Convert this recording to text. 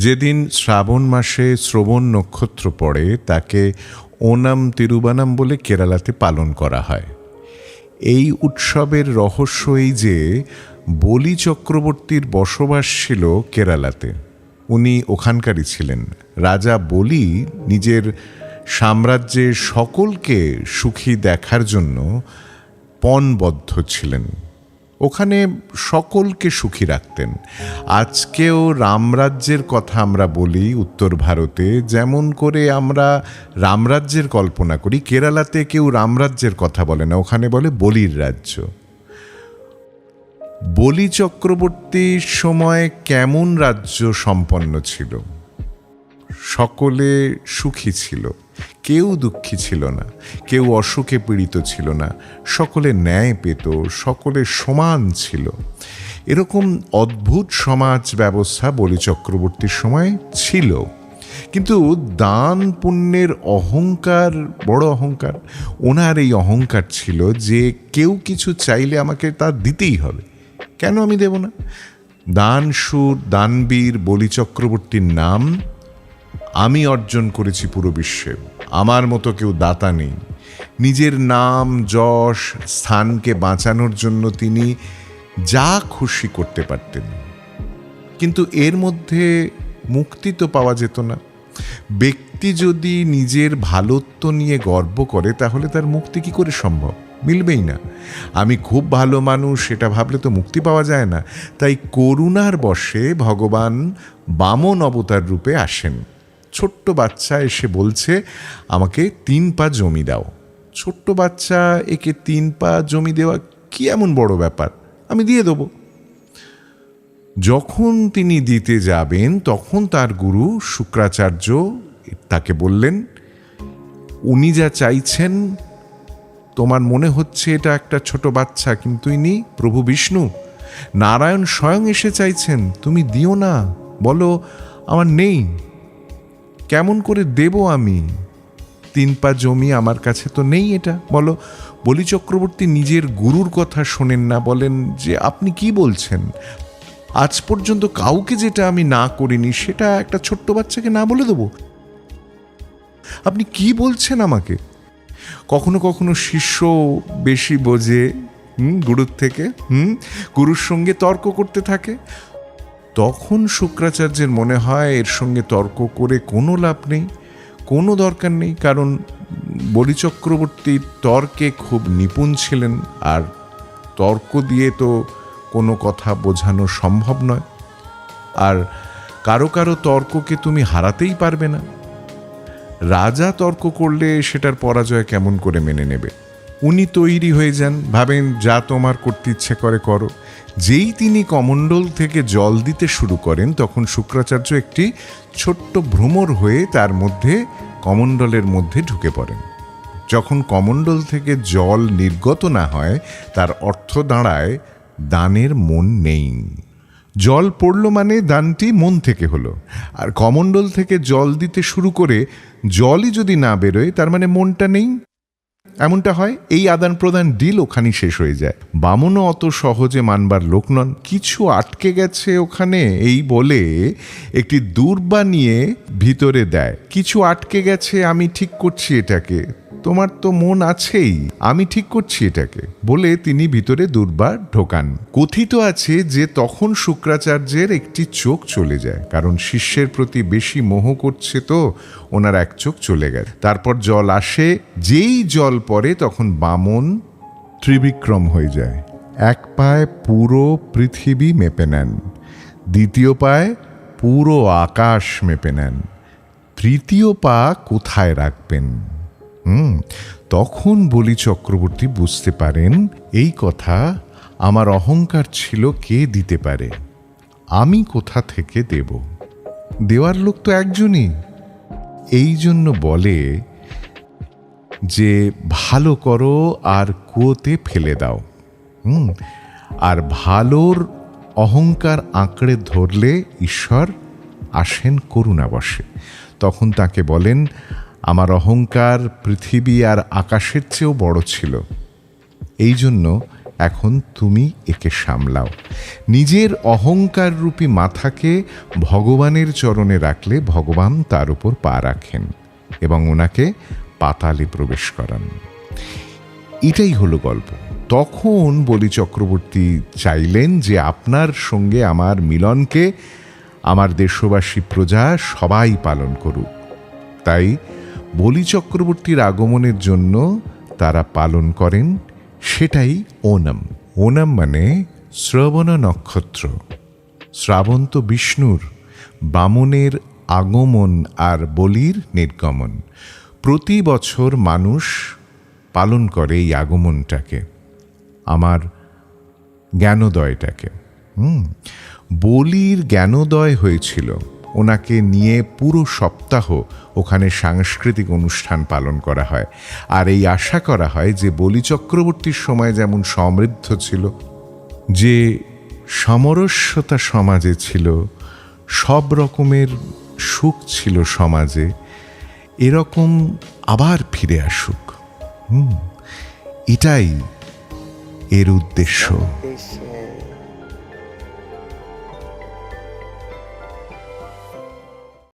যেদিন শ্রাবণ মাসে শ্রবণ নক্ষত্র পড়ে, তাকে ওনাম তিরুবানাম বলে কেরালাতে পালন করা হয়। এই উৎসবের রহস্য এই যে, বলি চক্রবর্তীর বসবাস ছিল কেরালাতে। উনি ওখানকারই ছিলেন। রাজা বলি নিজের সাম্রাজ্যের সকলকে সুখী দেখার জন্য পণবদ্ধ ছিলেন। ওখানে সকলকে সুখী রাখতেন। আজকেও রামরাজ্যের কথা আমরা বলি উত্তর ভারতে। যেমন করে আমরা রামরাজ্যের কল্পনা করি, কেরালাতে কেউ রামরাজ্যের কথা বলে না, ওখানে বলে বলির রাজ্য। বলি চক্রবর্তীর সময় কেমন রাজ্য সম্পন্ন ছিল? সকলে সুখী ছিল। কেউ দুঃখী ছিল না, কেউ অসুখে পীড়িত ছিল না, সকলে ন্যায় পেত, সকলে সমান ছিল। এরকম অদ্ভুত সমাজ ব্যবস্থা বলি চক্রবর্তীর সময় ছিল। কিন্তু দান পুণ্যের অহংকার, বড় অহংকার, ওনার এই অহংকার ছিল যে কেউ কিছু চাইলে আমাকে তা দিতেই হবে। কেন আমি দেব না? দান সুর, দানবীর, বলি চক্রবর্তীর নাম আমি অর্জন করেছি পুরো বিশ্বে। আমার মতো কেউ দাতা নেই। নিজের নাম, যশ, স্থানকে বাঁচানোর জন্য তিনি যা খুশি করতে পারতেন। কিন্তু এর মধ্যে মুক্তি তো পাওয়া যেত না। ব্যক্তি যদি নিজের ভালোত্ব নিয়ে গর্ব করে, তাহলে তার মুক্তি কি করে সম্ভব? মিলবেই না। আমি খুব ভালো মানুষ, সেটা ভাবলে তো মুক্তি পাওয়া যায় না। তাই করুণার বশে ভগবান বামন অবতার রূপে আসেন। ছোট্ট বাচ্চা এসে বলছে, আমাকে তিন পা জমি দাও। ছোট্ট বাচ্চা একে তিন পা জমি দেওয়া কি এমন বড় ব্যাপার? আমি দিয়ে দেবো। যখন তিনি দিতে যাবেন, তখন তার গুরু শুক্রাচার্য তাকে বললেন, উনি যা চাইছেন, তোমার মনে হচ্ছে এটা একটা ছোট বাচ্চা, কিন্তু ইনি প্রভু বিষ্ণু। নারায়ণ স্বয়ং এসে চাইছেন, তুমি দিও না। বলো, আমার নেই। কেমন করে দেব আমি? তিন পা জমি আমার কাছে তো নেই এটা। বলো, বলি চক্রবর্তী নিজের গুরুর কথা শোনেন না, বলেন যে আপনি কি বলছেন? আজ পর্যন্ত কাউকে যেটা আমি না করিনি, সেটা একটা ছোট্ট বাচ্চাকে না বলে দেবো? আপনি কি বলছেন আমাকে? কখনো কখনো শিষ্য বেশি বোঝে, হুম, গুরুর থেকে, হুম, গুরুর সঙ্গে তর্ক করতে থাকে। তখন শুক্রাচার্যের মনে হয় এর সঙ্গে তর্ক করে কোনো লাভ নেই, কোনো দরকার নেই, কারণ বলি চক্রবর্তী তর্কে খুব নিপুণ ছিলেন আর তর্ক দিয়ে তো কোনো কথা বোঝানো সম্ভব নয়। আর কারও কারও তর্ককে তুমি হারাতেই পারবে না। রাজা তর্ক করলে সেটার পরাজয় কেমন করে মেনে নেবে? উনি তৈরি হয়ে যান, ভাবেন যা তোমার করতে ইচ্ছে করে করো। যেই তিনি কমণ্ডল থেকে জল দিতে শুরু করেন, তখন শুক্রাচার্য একটি ছোট্ট ভ্রমর হয়ে তার মধ্যে, কমণ্ডলের মধ্যে ঢুকে পড়েন। যখন কমণ্ডল থেকে জল নির্গত না হয়, তার অর্থ দাঁড়ায়, দানের মন নেই। জল পড়ল মানে দানটি মন থেকে হলো। আর কমণ্ডল থেকে জল দিতে শুরু করে, জলই যদি না বেরোয়, তার মানে মনটা নেই। এমনটা হয়, এই আদান প্রদান ডিল ওখানেই শেষ হয়ে যায়। বামনও অত সহজে মানবার লোক নন। কিছু আটকে গেছে ওখানে, এই বলে একটি দূর্বা নিয়ে ভিতরে দেয়। কিছু আটকে গেছে, আমি ঠিক করছি এটাকে। তোমার তো মন আছেই। আমি ঠিক করছি এটাকে। বলে তিনি ভিতরে দুর্বার ঢোকান। কথিত আছে যে তখন শুক্রাচার্যের একটি চোখ চলে যায়, কারণ শিষ্যের প্রতি বেশি মোহ করছে তো ওনার এক চোখ চলে গেছে। তারপর জল আসে, যেই জল পড়ে তখন বামন ত্রিবিক্রম হয়ে যায়। এক পায়ে পুরো পৃথিবী মেপে নেন। দ্বিতীয় পায়ে পুরো আকাশ মেপে নেন। তৃতীয় পা কোথায় রাখবেন? হুম, তখন বলি চক্রবর্তী, বুঝতে পারেন, এই কথা আমার অহংকার ছিল কে দিতে পারে? আমি কোথা থেকে দেব? দেওয়ার লোক তো একজনই। এই জন্য বলে যে, ভালো করো আর কুয়োতে ফেলে দাও। হুম, আর ভালোর অহংকার আঁকড়ে ধরলে ঈশ্বর আসেন করুণাবশে। তখন তাকে বলেন আমার অহংকার পৃথিবী আর আকাশের চেয়েও বড় ছিল। এই জন্য এখন তুমি একে সামলাও। নিজের অহংকার রূপী মাথাকে ভগবানের চরণে রাখলে ভগবান তার উপর পা রাখেন এবং ওনাকে পাতালে প্রবেশ করান। এটাই হলো গল্প। তখন বলি চক্রবর্তী চাইলেন যে আপনার সঙ্গে আমার মিলনকে আমার দেশবাসী প্রজা সবাই পালন করুক। তাই বলি চক্রবর্তীর আগমনের জন্য তারা পালন করেন, সেটাই ওনাম। ওনাম মানে শ্রবণ নক্ষত্র। শ্রাবন্ত বিষ্ণুর বামনের আগমন আর বলির নির্গমন। প্রতি বছর মানুষ পালন করে এই আগমনটাকে, আমার জ্ঞানোদয়টাকে। বলির জ্ঞানোদয় হয়েছিল। ওনাকে নিয়ে পুরো সপ্তাহ ওখানে সাংস্কৃতিক অনুষ্ঠান পালন করা হয়। আর এই আশা করা হয় যে বলি চক্রবর্তীর সময় যেমন সমৃদ্ধ ছিল, যে সমরস্যতা সমাজে ছিল, সব রকমের সুখ ছিল সমাজে, এরকম আবার ফিরে আসুক। হুম, এটাই এর উদ্দেশ্য। দেশে